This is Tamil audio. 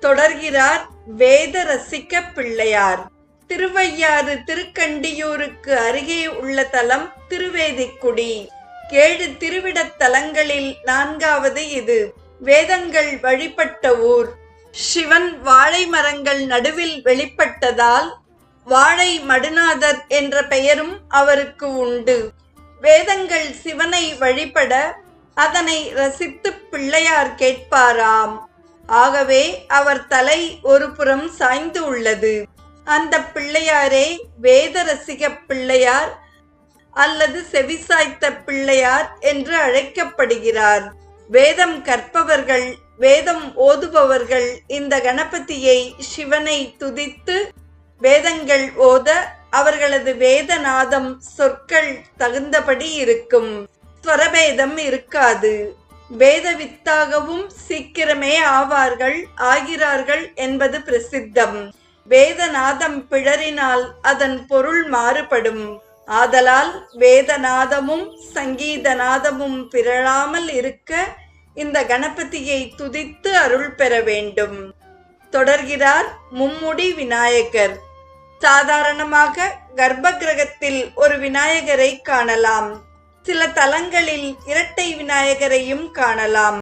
தொடர்கிறார் வேத ரசிக்க பிள்ளையார். திருவையாறு திருக்கண்டியூருக்கு அருகே உள்ள தலம் திருவேதிக்குடி. ஏழு திருவிடத் தலங்களில் நான்காவது இது. வேதங்கள் வழிபட்ட ஊர். சிவன் வாழை மரங்கள் நடுவில் வெளிப்பட்டதால் வாழை மடுநாதர் என்ற பெயரும் அவருக்கு உண்டு. வேதங்கள் சிவனை வழிபட அதனை ரசித்து பிள்ளையார் கேட்பாராம். ஆகவே அவர் தலை ஒரு புறம் சாய்ந்து உள்ளது. அந்த பிள்ளையாரே வேத ரசிக பிள்ளையார் அல்லது செவிசாய்த்த பிள்ளையார் என்று அழைக்கப்படுகிறார். வேதம் கற்பவர்கள் வேதம் ஓதுபவர்கள் இந்த கணபதியை சிவனை துதித்து வேதங்கள் ஓத அவர்களது வேதநாதம் சொற்கள் தகுந்தபடி இருக்கும். ஸ்வரபேதம் இருக்காது. வேதவித்தாகவும் சீக்கிரமே ஆவார்கள் ஆகிறார்கள் என்பது பிரசித்தம். வேதநாதம் பிழறினால் அதன் பொருள் மாறுபடும். ஆதலால் வேதநாதமும் சங்கீதநாதமும் பிறழாமல் இருக்க இந்த கணபதியை துதித்து அருள் பெற வேண்டும். தொடர்கிறார் மும்முடி விநாயகர். சாதாரணமாக கர்ப்ப கிரகத்தில் ஒரு விநாயகரை காணலாம். சில தலங்களில் இரட்டை விநாயகரையும் காணலாம்.